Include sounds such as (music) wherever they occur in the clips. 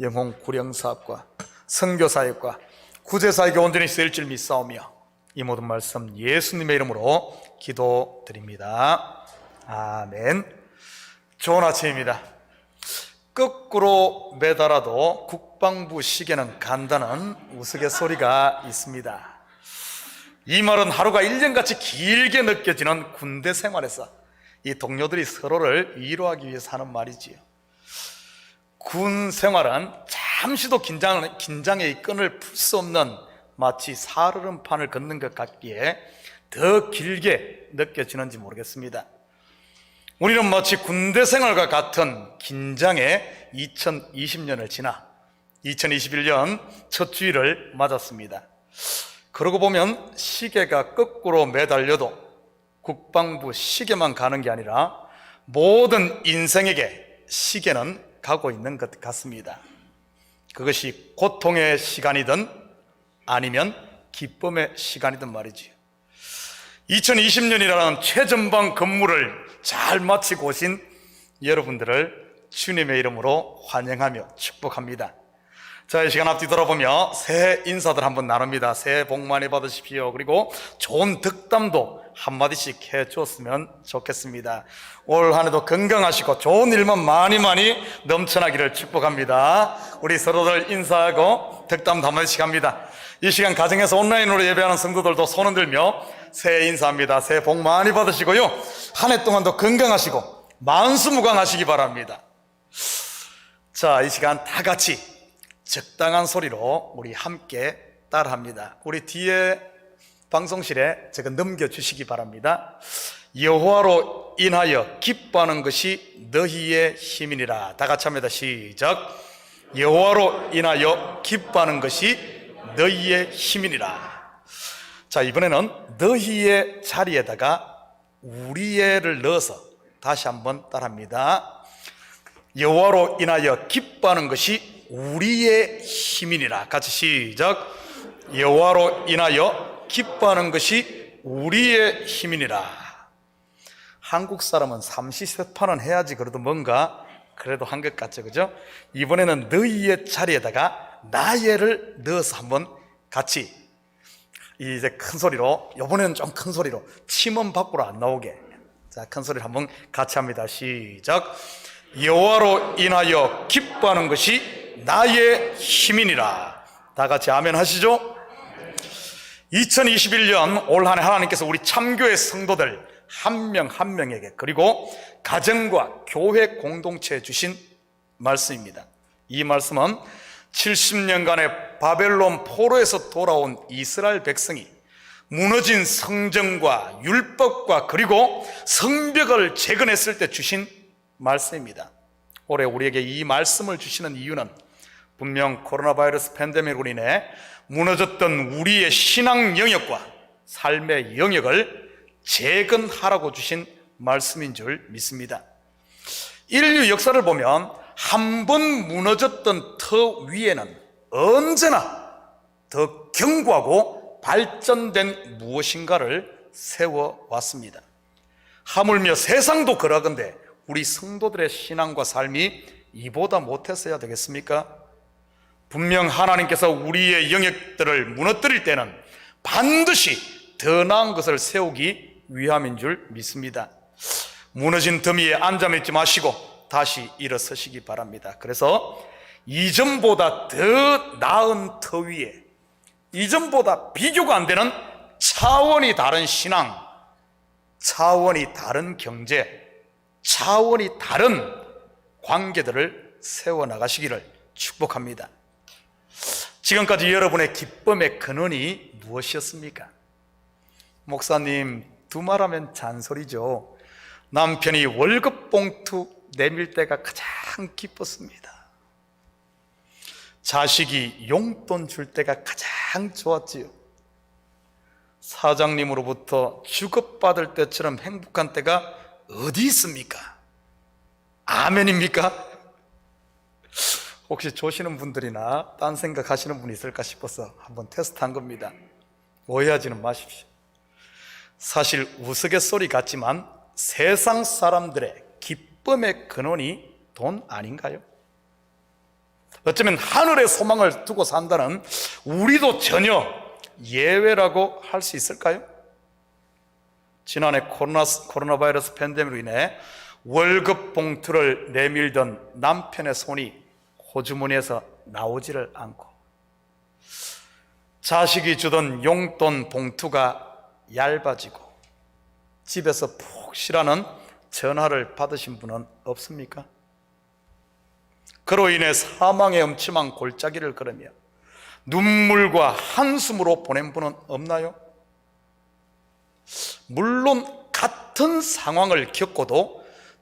영혼 구령 사업과 선교 사역과 구제 사역에 온전히 쓰일 줄 믿사오며 이 모든 말씀 예수님의 이름으로 기도드립니다. 아멘. 좋은 아침입니다. 거꾸로 매달아도 국방부 시계는 간다는 우스갯소리가 있습니다. 이 말은 하루가 1년같이 길게 느껴지는 군대 생활에서 이 동료들이 서로를 위로하기 위해서 하는 말이지요. 군 생활은 잠시도 긴장, 긴장의 끈을 풀 수 없는 마치 살얼음판을 걷는 것 같기에 더 길게 느껴지는지 모르겠습니다. 우리는 마치 군대 생활과 같은 긴장의 2020년을 지나 2021년 첫 주일을 맞았습니다. 그러고 보면 시계가 거꾸로 매달려도 국방부 시계만 가는 게 아니라 모든 인생에게 시계는 가고 있는 것 같습니다. 그것이 고통의 시간이든 아니면 기쁨의 시간이든 말이지요. 2020년이라는 최전방 근무를 잘 마치고 오신 여러분들을 주님의 이름으로 환영하며 축복합니다. 자, 이 시간 앞뒤 돌아보며 새해 인사들 한번 나눕니다. 새해 복 많이 받으십시오. 그리고 좋은 덕담도 한마디씩 해 주었으면 좋겠습니다. 올 한 해도 건강하시고 좋은 일만 많이 많이 넘쳐나기를 축복합니다. 우리 서로들 인사하고 덕담도 한마디씩 합니다. 이 시간 가정에서 온라인으로 예배하는 성도들도 손 흔들며 새해 인사합니다. 새해 복 많이 받으시고요. 한 해 동안도 건강하시고 만수무강하시기 바랍니다. 자, 이 시간 다 같이 적당한 소리로 우리 함께 따라합니다. 우리 뒤에 방송실에 제가 넘겨주시기 바랍니다. 여호와로 인하여 기뻐하는 것이 너희의 힘이니라. 다 같이 합니다. 시작. 여호와로 인하여 기뻐하는 것이 너희의 힘이니라. 자, 이번에는 너희의 자리에다가 우리의를 넣어서 다시 한번 따라합니다. 여호와로 인하여 기뻐하는 것이 우리의 힘이니라. 같이 시작. 여호와로 인하여 기뻐하는 것이 우리의 힘이니라. 한국 사람은 삼시세판은 해야지 그래도 뭔가 그래도 한 것 같죠, 그죠? 이번에는 너희의 자리에다가 나의를 넣어서 한번 같이 이제 큰 소리로 이번에는 좀 큰 소리로 침은 밖으로 안 나오게 자 큰 소리를 한번 같이 합니다 시작 여호와로 인하여 기뻐하는 것이 나의 힘이니라. 다 같이 아멘 하시죠? 2021년 올 한해 하나님께서 우리 참교회 성도들 한명한 명에게 그리고 가정과 교회 공동체에 주신 말씀입니다. 이 말씀은 70년간의 바벨론 포로에서 돌아온 이스라엘 백성이 무너진 성정과 율법과 그리고 성벽을 재건했을 때 주신 말씀입니다. 올해 우리에게 이 말씀을 주시는 이유는 분명 코로나 바이러스 팬데믹으로 인해 무너졌던 우리의 신앙 영역과 삶의 영역을 재건하라고 주신 말씀인 줄 믿습니다. 인류 역사를 보면 한 번 무너졌던 터 위에는 언제나 더 견고하고 발전된 무엇인가를 세워왔습니다. 하물며 세상도 그러건데 우리 성도들의 신앙과 삶이 이보다 못했어야 되겠습니까? 분명 하나님께서 우리의 영역들을 무너뜨릴 때는 반드시 더 나은 것을 세우기 위함인 줄 믿습니다. 무너진 더미에 앉아 있지 마시고 다시 일어서시기 바랍니다. 그래서 이전보다 더 나은 터 위에 이전보다 비교가 안 되는 차원이 다른 신앙, 차원이 다른 경제, 차원이 다른 관계들을 세워나가시기를 축복합니다. 지금까지 여러분의 기쁨의 근원이 무엇이었습니까? 목사님, 두말하면 잔소리죠. 남편이 월급 봉투 내밀 때가 가장 기뻤습니다. 자식이 용돈 줄 때가 가장 좋았지요. 사장님으로부터 주급받을 때처럼 행복한 때가 어디 있습니까? 아멘입니까? 혹시 조시는 분들이나 딴 생각 하시는 분이 있을까 싶어서 한번 테스트 한 겁니다. 오해하지는 마십시오. 사실 우스갯소리 같지만 세상 사람들의 기쁨의 근원이 돈 아닌가요? 어쩌면 하늘의 소망을 두고 산다는 우리도 전혀 예외라고 할 수 있을까요? 지난해 코로나, 코로나 바이러스 팬데믹으로 인해 월급 봉투를 내밀던 남편의 손이 호주머니에서 나오지를 않고 자식이 주던 용돈 봉투가 얇아지고 집에서 푹 쉬라는 전화를 받으신 분은 없습니까? 그로 인해 사망의 음침한 골짜기를 걸으며 눈물과 한숨으로 보낸 분은 없나요? 물론 같은 상황을 겪고도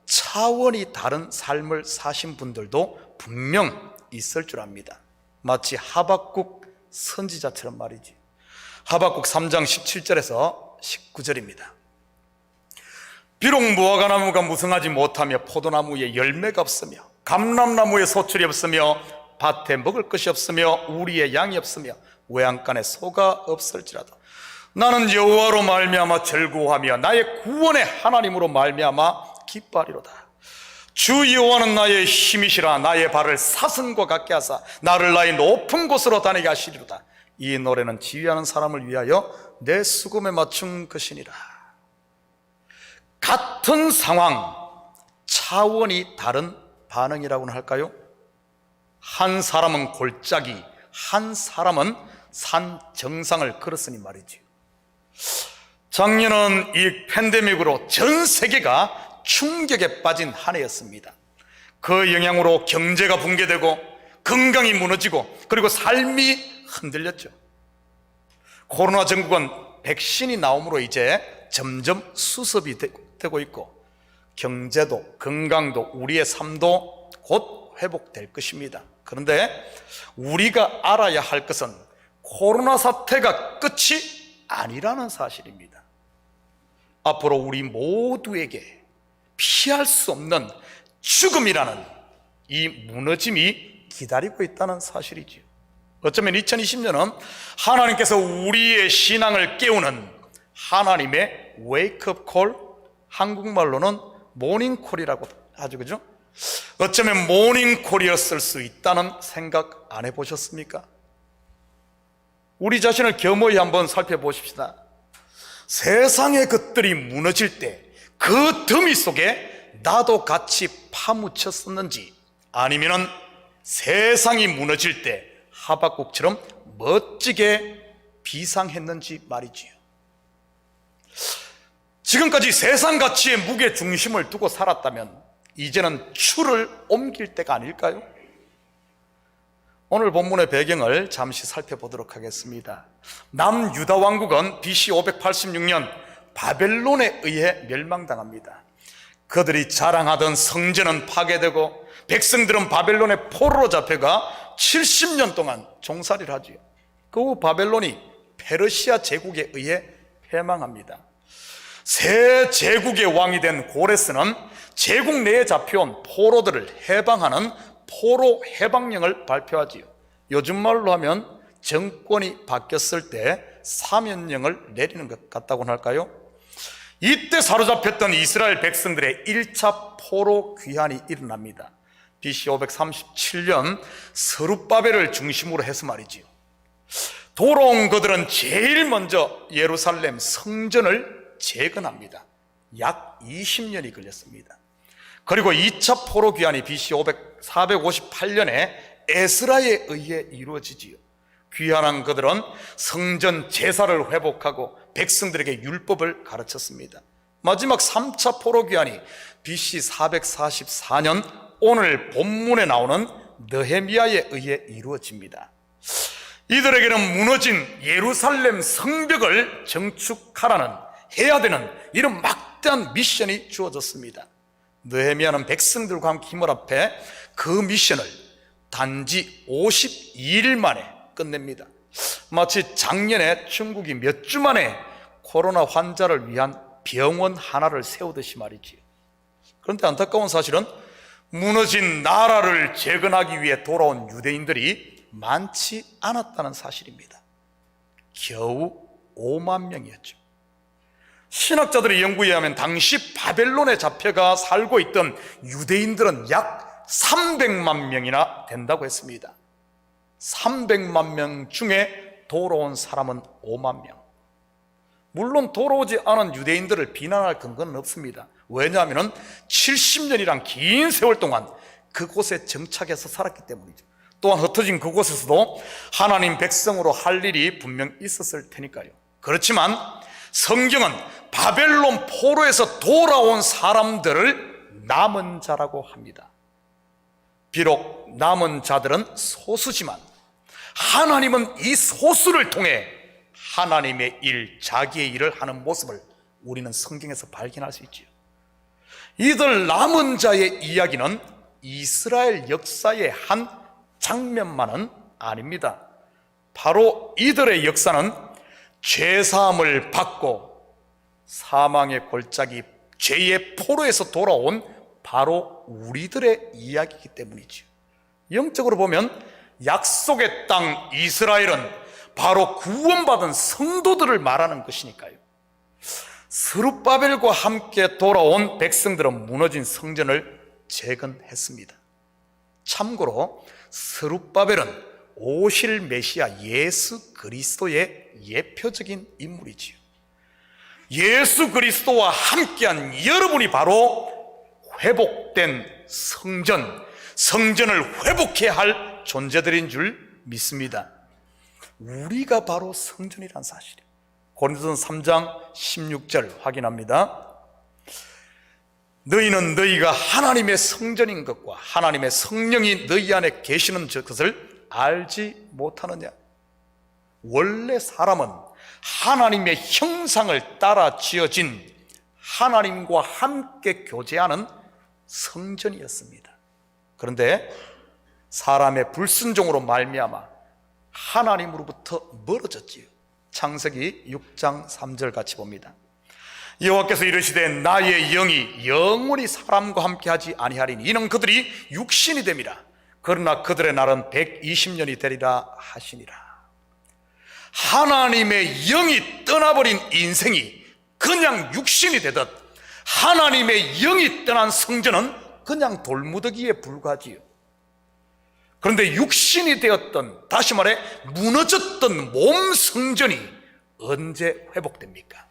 차원이 다른 삶을 사신 분들도 분명 있을 줄 압니다. 마치 하박국 선지자처럼 말이지. 하박국 3장 17절에서 19절입니다. 비록 무화과나무가 무성하지 못하며 포도나무에 열매가 없으며 감람나무에 소출이 없으며 밭에 먹을 것이 없으며 우리의 양이 없으며 외양간에 소가 없을지라도 나는 여호와로 말미암아 즐거워하며 나의 구원의 하나님으로 말미암아 기뻐하리로다. 주 여호와는 나의 힘이시라 나의 발을 사슴과 같게 하사 나를 나의 높은 곳으로 다니게 하시리로다. 이 노래는 지휘하는 사람을 위하여 내 수금에 맞춘 것이니라. 같은 상황, 차원이 다른 반응이라고는 할까요? 한 사람은 골짜기, 한 사람은 산 정상을 걸었으니 말이지요. 작년은 이 팬데믹으로 전 세계가 충격에 빠진 한 해였습니다. 그 영향으로 경제가 붕괴되고 건강이 무너지고 그리고 삶이 흔들렸죠. 코로나 전국은 백신이 나옴으로 이제 점점 수습이 되고 있고 경제도 건강도 우리의 삶도 곧 회복될 것입니다. 그런데 우리가 알아야 할 것은 코로나 사태가 끝이 아니라는 사실입니다. 앞으로 우리 모두에게 피할 수 없는 죽음이라는 이 무너짐이 기다리고 있다는 사실이지요. 어쩌면 2020년은 하나님께서 우리의 신앙을 깨우는 하나님의 웨이크업 콜, 한국말로는 모닝콜이라고 하죠. 그죠? 어쩌면 모닝콜이었을 수 있다는 생각 안 해보셨습니까? 우리 자신을 겸허히 한번 살펴보십시다. 세상의 것들이 무너질 때 그 더미 속에 나도 같이 파묻혔었는지 아니면은 세상이 무너질 때 하박국처럼 멋지게 비상했는지 말이지요. 지금까지 세상 가치의 무게 중심을 두고 살았다면 이제는 추를 옮길 때가 아닐까요? 오늘 본문의 배경을 잠시 살펴보도록 하겠습니다. 남유다 왕국은 BC 586년 바벨론에 의해 멸망당합니다. 그들이 자랑하던 성전은 파괴되고 백성들은 바벨론의 포로로 잡혀가 70년 동안 종살이를 하지요. 그 후 바벨론이 페르시아 제국에 의해 패망합니다. 새 제국의 왕이 된 고레스는 제국 내에 잡혀온 포로들을 해방하는 포로 해방령을 발표하지요. 요즘 말로 하면 정권이 바뀌었을 때 사면령을 내리는 것 같다고 할까요? 이때 사로잡혔던 이스라엘 백성들의 1차 포로 귀환이 일어납니다. BC 537년 서룻바벨을 중심으로 해서 말이지요. 돌아온 그들은 제일 먼저 예루살렘 성전을 재건합니다. 약 20년이 걸렸습니다. 그리고 2차 포로 귀환이 BC 500, 458년에 에스라에 의해 이루어지지요. 귀환한 그들은 성전 제사를 회복하고 백성들에게 율법을 가르쳤습니다. 마지막 3차 포로 귀환이 BC 444년 오늘 본문에 나오는 느헤미야에 의해 이루어집니다. 이들에게는 무너진 예루살렘 성벽을 정축하라는 해야 되는 이런 막대한 미션이 주어졌습니다. 느헤미야는 백성들과 함께 힘을 합해 그 미션을 단지 52일 만에 끝냅니다. 마치 작년에 중국이 몇 주 만에 코로나 환자를 위한 병원 하나를 세우듯이 말이지요. 그런데 안타까운 사실은 무너진 나라를 재건하기 위해 돌아온 유대인들이 많지 않았다는 사실입니다. 겨우 5만 명이었죠. 신학자들의 연구에 하면 당시 바벨론에 잡혀가 살고 있던 유대인들은 약 300만 명이나 된다고 했습니다. 300만 명 중에 돌아온 사람은 5만 명. 물론 돌아오지 않은 유대인들을 비난할 근거는 없습니다. 왜냐하면 70년이란 긴 세월 동안 그곳에 정착해서 살았기 때문이죠. 또한 흩어진 그곳에서도 하나님 백성으로 할 일이 분명 있었을 테니까요. 그렇지만 성경은 바벨론 포로에서 돌아온 사람들을 남은 자라고 합니다. 비록 남은 자들은 소수지만 하나님은 이 소수를 통해 하나님의 일, 자기의 일을 하는 모습을 우리는 성경에서 발견할 수 있지요. 이들 남은 자의 이야기는 이스라엘 역사의 한 장면만은 아닙니다. 바로 이들의 역사는 죄사함을 받고 사망의 골짜기 죄의 포로에서 돌아온 바로 우리들의 이야기이기 때문이지요. 영적으로 보면 약속의 땅 이스라엘은 바로 구원받은 성도들을 말하는 것이니까요. 스룹바벨과 함께 돌아온 백성들은 무너진 성전을 재건했습니다. 참고로 스룹바벨은 오실 메시아 예수 그리스도의 예표적인 인물이지요. 예수 그리스도와 함께한 여러분이 바로 회복된 성전, 성전을 회복해야 할 존재들인 줄 믿습니다. 우리가 바로 성전이란 사실이에요. 고린도서 3장 16절 확인합니다. 너희는 너희가 하나님의 성전인 것과 하나님의 성령이 너희 안에 계시는 것을 알지 못하느냐? 원래 사람은 하나님의 형상을 따라 지어진 하나님과 함께 교제하는 성전이었습니다. 그런데 사람의 불순종으로 말미암아 하나님으로부터 멀어졌지요. 창세기 6장 3절 같이 봅니다. 여호와께서 이르시되 나의 영이 영원히 사람과 함께 하지 아니하리니 이는 그들이 육신이 됨이라. 그러나 그들의 날은 120년이 되리라 하시니라. 하나님의 영이 떠나버린 인생이 그냥 육신이 되듯 하나님의 영이 떠난 성전은 그냥 돌무더기에 불과하지요. 그런데 육신이 되었던 다시 말해 무너졌던 몸 성전이 언제 회복됩니까?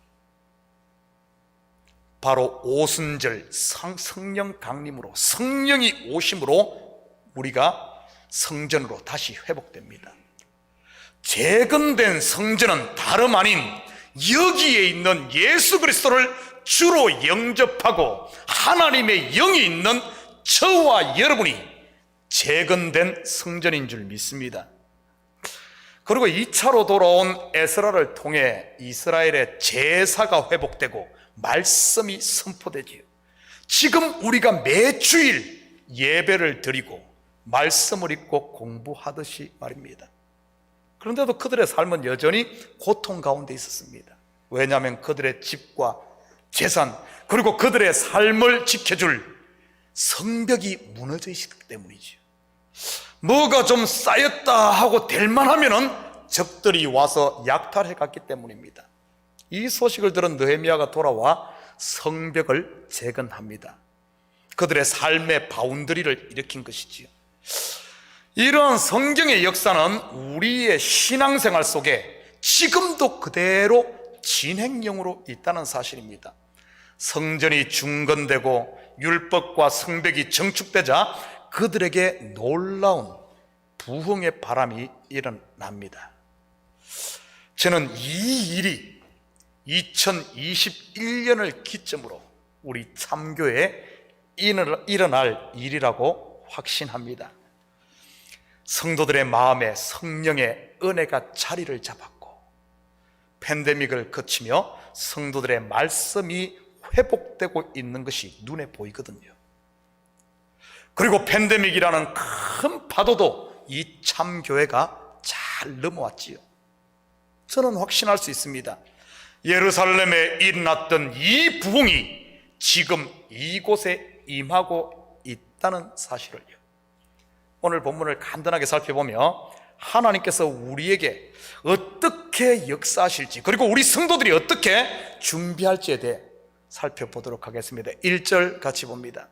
바로 오순절 성, 성령 강림으로 성령이 오심으로 우리가 성전으로 다시 회복됩니다. 재건된 성전은 다름 아닌 여기에 있는 예수 그리스도를 주로 영접하고 하나님의 영이 있는 저와 여러분이 재건된 성전인 줄 믿습니다. 그리고 2차로 돌아온 에스라를 통해 이스라엘의 제사가 회복되고 말씀이 선포되지요. 지금 우리가 매주일 예배를 드리고 말씀을 읽고 공부하듯이 말입니다. 그런데도 그들의 삶은 여전히 고통 가운데 있었습니다. 왜냐하면 그들의 집과 재산 그리고 그들의 삶을 지켜줄 성벽이 무너져 있기 때문이죠. 뭐가 좀 쌓였다 하고 될 만 하면은 적들이 와서 약탈해 갔기 때문입니다. 이 소식을 들은 느헤미야가 돌아와 성벽을 재건합니다. 그들의 삶의 바운드리를 일으킨 것이지요. 이러한 성경의 역사는 우리의 신앙생활 속에 지금도 그대로 진행형으로 있다는 사실입니다. 성전이 중건되고 율법과 성벽이 정축되자 그들에게 놀라운 부흥의 바람이 일어납니다. 저는 이 일이 2021년을 기점으로 우리 참교에 일어날 일이라고 확신합니다. 성도들의 마음에 성령의 은혜가 자리를 잡았고 팬데믹을 거치며 성도들의 말씀이 회복되고 있는 것이 눈에 보이거든요. 그리고 팬데믹이라는 큰 파도도 이 참교회가 잘 넘어왔지요. 저는 확신할 수 있습니다. 예루살렘에 일어났던 이 부흥이 지금 이곳에 임하고 있다는 사실을요. 오늘 본문을 간단하게 살펴보며 하나님께서 우리에게 어떻게 역사하실지 그리고 우리 성도들이 어떻게 준비할지에 대해 살펴보도록 하겠습니다. 1절 같이 봅니다.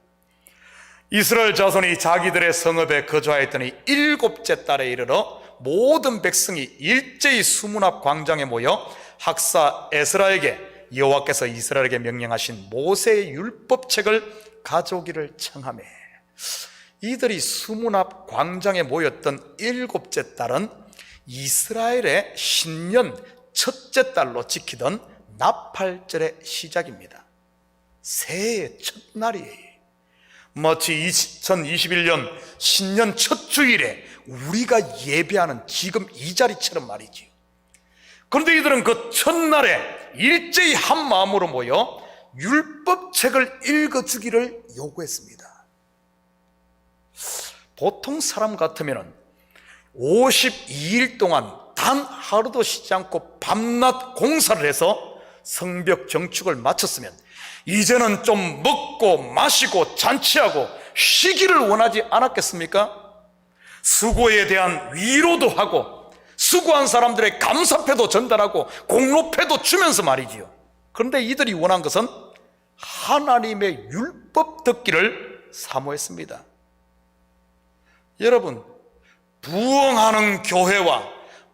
이스라엘 자손이 자기들의 성읍에 거주하였더니 일곱째 달에 이르러 모든 백성이 일제히 수문 앞 광장에 모여 학사 에스라에게 여호와께서 이스라엘에게 명령하신 모세의 율법책을 가져오기를 청하매 이들이 수문 앞 광장에 모였던 일곱째 달은 이스라엘의 신년 첫째 달로 지키던 나팔절의 시작입니다. 새해의 첫날이에요. 마치 2021년 신년 첫 주일에 우리가 예배하는 지금 이 자리처럼 말이지요. 그런데 이들은 그 첫날에 일제히 한 마음으로 모여 율법책을 읽어주기를 요구했습니다. 보통 사람 같으면 52일 동안 단 하루도 쉬지 않고 밤낮 공사를 해서 성벽 정축을 마쳤으면 이제는 좀 먹고 마시고 잔치하고 쉬기를 원하지 않았겠습니까? 수고에 대한 위로도 하고 수고한 사람들의 감사패도 전달하고 공로패도 주면서 말이지요. 그런데 이들이 원한 것은 하나님의 율법 듣기를 사모했습니다. 여러분, 부흥하는 교회와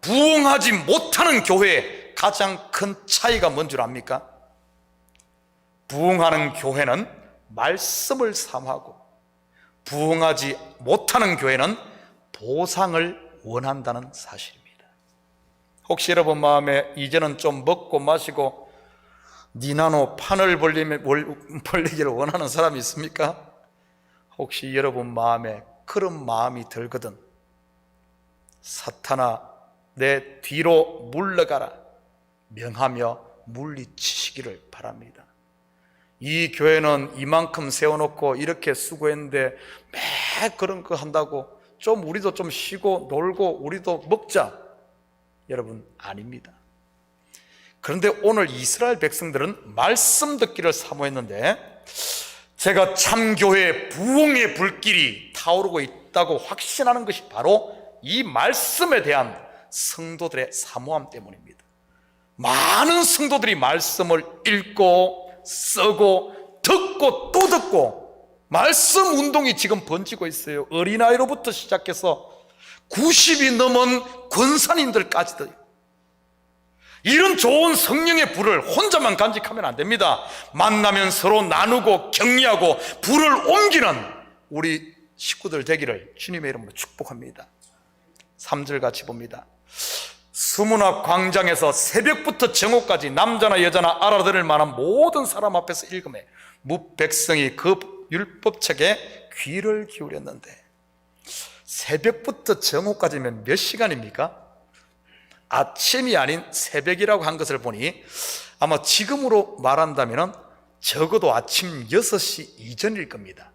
부흥하지 못하는 교회의 가장 큰 차이가 뭔 줄 압니까? 부흥하는 교회는 말씀을 삼하고 부흥하지 못하는 교회는 보상을 원한다는 사실입니다. 혹시 여러분 마음에 이제는 좀 먹고 마시고 니나노 판을 벌리기를 원하는 사람이 있습니까? 혹시 여러분 마음에 그런 마음이 들거든 사탄아 내 뒤로 물러가라 명하며 물리치시기를 바랍니다. 이 교회는 이만큼 세워놓고 이렇게 수고했는데 매 그런 거 한다고 좀 우리도 좀 쉬고 놀고 우리도 먹자. 여러분 아닙니다. 그런데 오늘 이스라엘 백성들은 말씀 듣기를 사모했는데 제가 참교회 부흥의 불길이 타오르고 있다고 확신하는 것이 바로 이 말씀에 대한 성도들의 사모함 때문입니다. 많은 성도들이 말씀을 읽고 쓰고 듣고 또 듣고 말씀 운동이 지금 번지고 있어요. 어린아이로부터 시작해서 90이 넘은 권사님들까지도 이런 좋은 성령의 불을 혼자만 간직하면 안 됩니다. 만나면 서로 나누고 격려하고 불을 옮기는 우리 식구들 되기를 주님의 이름으로 축복합니다. 3절 같이 봅니다. 수문 앞 광장에서 새벽부터 정오까지 남자나 여자나 알아들을 만한 모든 사람 앞에서 읽음에 무백성이 그 율법책에 귀를 기울였는데 새벽부터 정오까지면 몇 시간입니까? 아침이 아닌 새벽이라고 한 것을 보니 아마 지금으로 말한다면 적어도 아침 6시 이전일 겁니다.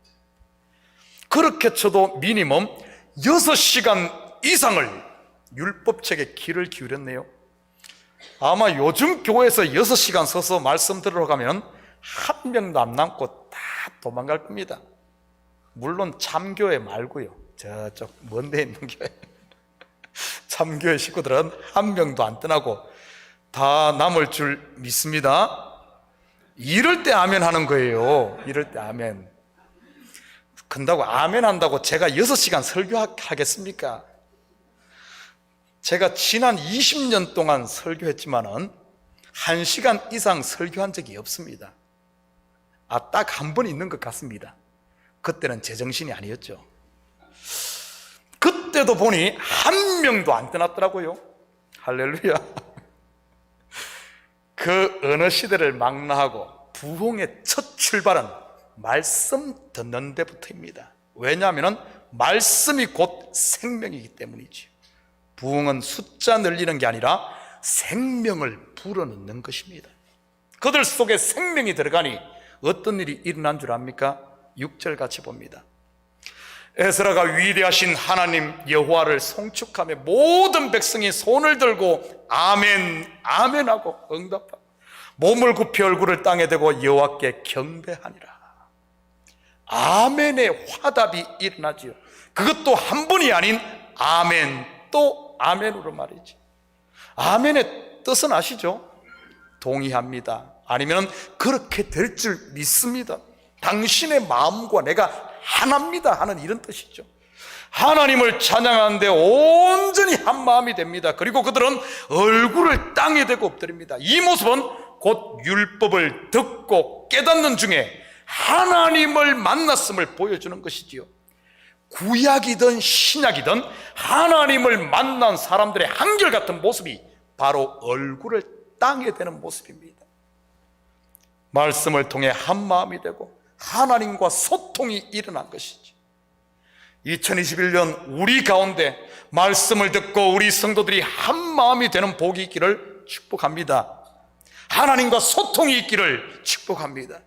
그렇게 쳐도 미니멈 6시간 이상을 율법책에 귀를 기울였네요. 아마 요즘 교회에서 6시간 서서 말씀 들으러 가면 한 명도 안 남고 다 도망갈 겁니다. 물론 참교회 말고요. 저쪽 먼 데 있는 교회. (laughs) 참교회 식구들은 한 명도 안 떠나고 다 남을 줄 믿습니다. 이럴 때 아멘 하는 거예요. 이럴 때 아멘. 근다고 아멘 한다고 제가 6시간 설교하겠습니까? 제가 지난 20년 동안 설교했지만은 1시간 이상 설교한 적이 없습니다. 아, 딱 한 번 있는 것 같습니다. 그때는 제정신이 아니었죠. 그때도 보니 한 명도 안 떠났더라고요. 할렐루야. (laughs) 그 어느 시대를 망라하고 부흥의 첫 출발은 말씀 듣는 데부터입니다. 왜냐하면 말씀이 곧 생명이기 때문이지. 부흥은 숫자 늘리는 게 아니라 생명을 불어넣는 것입니다. 그들 속에 생명이 들어가니 어떤 일이 일어난 줄 압니까? 6절 같이 봅니다. 에스라가 위대하신 하나님 여호와를 송축하며 모든 백성이 손을 들고 아멘 아멘 하고 응답하고 몸을 굽히 얼굴을 땅에 대고 여호와께 경배하니라. 아멘의 화답이 일어나지요. 그것도 한 번이 아닌 아멘 또 아멘으로 말이지. 아멘의 뜻은 아시죠? 동의합니다. 아니면 그렇게 될 줄 믿습니다. 당신의 마음과 내가 하나입니다 하는 이런 뜻이죠. 하나님을 찬양하는데 온전히 한 마음이 됩니다. 그리고 그들은 얼굴을 땅에 대고 엎드립니다. 이 모습은 곧 율법을 듣고 깨닫는 중에 하나님을 만났음을 보여주는 것이지요. 구약이든 신약이든 하나님을 만난 사람들의 한결같은 모습이 바로 얼굴을 땅에 대는 모습입니다. 말씀을 통해 한 마음이 되고 하나님과 소통이 일어난 것이지. 2021년 우리 가운데 말씀을 듣고 우리 성도들이 한 마음이 되는 복이 있기를 축복합니다. 하나님과 소통이 있기를 축복합니다.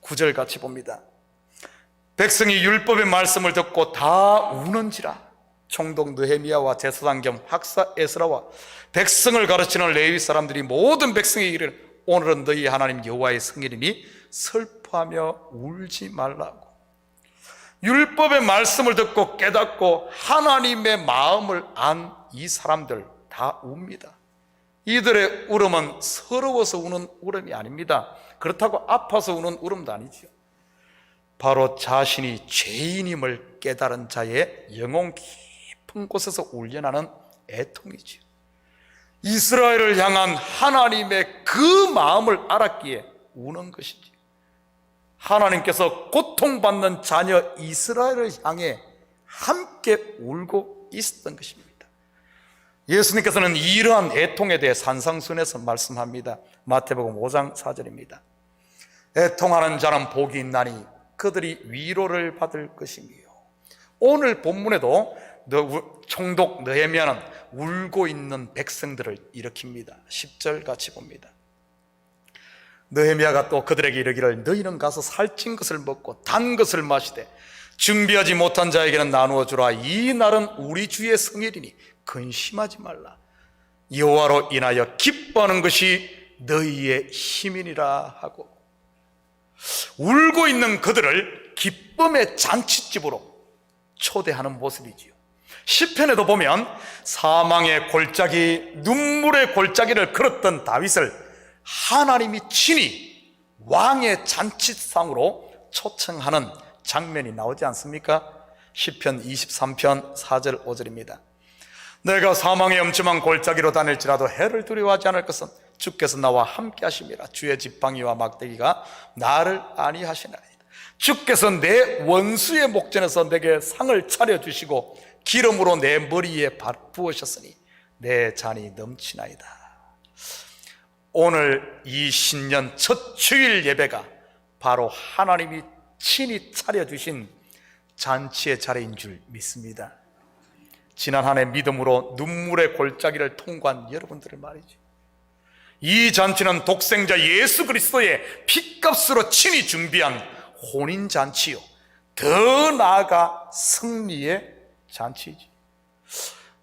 구절 같이 봅니다. 백성이 율법의 말씀을 듣고 다 우는지라 총독 느헤미야와 제사장 겸 학사 에스라와 백성을 가르치는 레위 사람들이 모든 백성에게 이르 오늘은 너희 하나님 여호와의 성일이니 슬퍼하며 울지 말라고 율법의 말씀을 듣고 깨닫고 하나님의 마음을 안 이 사람들 다 웁니다. 이들의 울음은 서러워서 우는 울음이 아닙니다. 그렇다고 아파서 우는 울음도 아니지요. 바로 자신이 죄인임을 깨달은 자의 영혼 깊은 곳에서 울려나는 애통이지요. 이스라엘을 향한 하나님의 그 마음을 알았기에 우는 것이지. 하나님께서 고통받는 자녀 이스라엘을 향해 함께 울고 있었던 것입니다. 예수님께서는 이러한 애통에 대해 산상순에서 말씀합니다. 마태복음 5장 4절입니다. 애통하는 자는 복이 있나니 그들이 위로를 받을 것이며 오늘 본문에도 총독 느헤미야는 울고 있는 백성들을 일으킵니다. 10절 같이 봅니다. 느헤미야가 또 그들에게 이르기를 너희는 가서 살찐 것을 먹고 단 것을 마시되 준비하지 못한 자에게는 나누어 주라 이 날은 우리 주의 성일이니 근심하지 말라 여호와로 인하여 기뻐하는 것이 너희의 힘이니라 하고 울고 있는 그들을 기쁨의 잔치집으로 초대하는 모습이지요. 시편에도 보면 사망의 골짜기, 눈물의 골짜기를 걸었던 다윗을 하나님이 친히 왕의 잔치상으로 초청하는 장면이 나오지 않습니까? 시편 23편 4절 5절입니다. 내가 사망의 엄침한 골짜기로 다닐지라도 해를 두려워하지 않을 것은 주께서 나와 함께 하심이라. 주의 지팡이와 막대기가 나를 안위하시나이다 주께서 내 원수의 목전에서 내게 상을 차려 주시고 기름으로 내 머리에 부으셨으니 내 잔이 넘치나이다. 오늘 이 신년 첫 주일 예배가 바로 하나님이 친히 차려 주신 잔치의 자리인 줄 믿습니다. 지난 한 해 믿음으로 눈물의 골짜기를 통과한 여러분들을 말이죠. 이 잔치는 독생자 예수 그리스도의 핏값으로 친히 준비한 혼인 잔치요. 더 나아가 승리의 잔치지.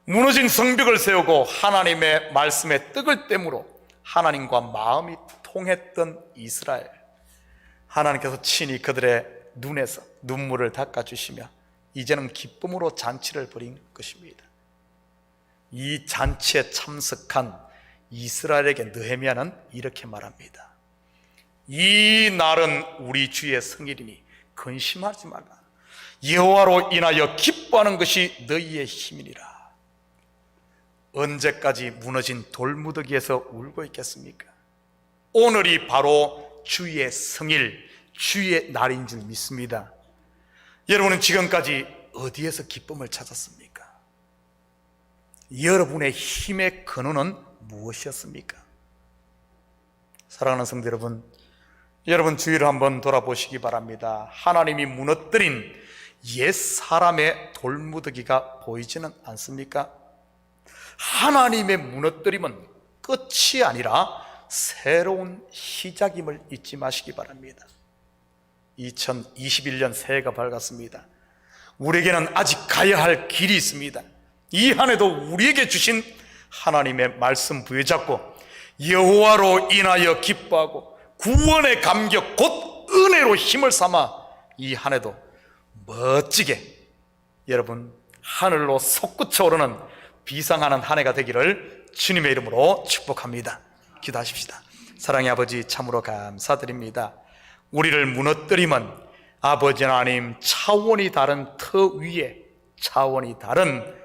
무너진 성벽을 세우고 하나님의 말씀에 떡을 땜으로 하나님과 마음이 통했던 이스라엘. 하나님께서 친히 그들의 눈에서 눈물을 닦아주시며 이제는 기쁨으로 잔치를 벌인 것입니다. 이 잔치에 참석한 이스라엘에게 느헤미야는 이렇게 말합니다. 이 날은 우리 주의 성일이니 근심하지 말라. 여호와로 인하여 기뻐하는 것이 너희의 힘이니라. 언제까지 무너진 돌무더기에서 울고 있겠습니까? 오늘이 바로 주의 성일, 주의 날인 줄 믿습니다. 여러분은 지금까지 어디에서 기쁨을 찾았습니까? 여러분의 힘의 근원은 무엇이었습니까? 사랑하는 성도 여러분, 여러분 주위를 한번 돌아보시기 바랍니다. 하나님이 무너뜨린 옛 사람의 돌무더기가 보이지는 않습니까? 하나님의 무너뜨림은 끝이 아니라 새로운 시작임을 잊지 마시기 바랍니다. 2021년 새해가 밝았습니다. 우리에게는 아직 가야 할 길이 있습니다. 이 한 해도 우리에게 주신 하나님의 말씀 부여잡고 여호와로 인하여 기뻐하고 구원의 감격 곧 은혜로 힘을 삼아 이 한 해도 멋지게 여러분 하늘로 솟구쳐 오르는 비상하는 한 해가 되기를 주님의 이름으로 축복합니다. 기도하십시다. 사랑의 아버지 참으로 감사드립니다. 우리를 무너뜨림은 아버지 하나님 차원이 다른 터 위에 차원이 다른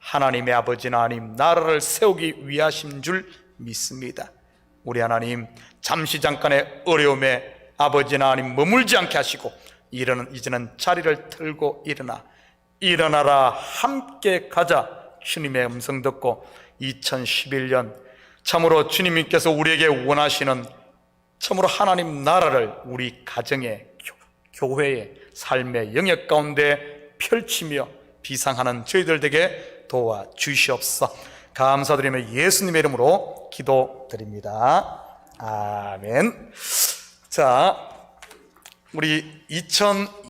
하나님의 아버지 하나님 나라를 세우기 위하신 줄 믿습니다. 우리 하나님 잠시 잠깐의 어려움에 아버지 하나님 머물지 않게 하시고 이러는 이제는 자리를 틀고 일어나 일어나라 함께 가자 주님의 음성 듣고 2011년 참으로 주님께서 우리에게 원하시는 참으로 하나님 나라를 우리 가정의 교- 교회의 삶의 영역 가운데 펼치며 비상하는 저희들 에게 도와 주시옵소서. 감사드리며 예수님의 이름으로 기도드립니다. 아멘. 자, 우리 2000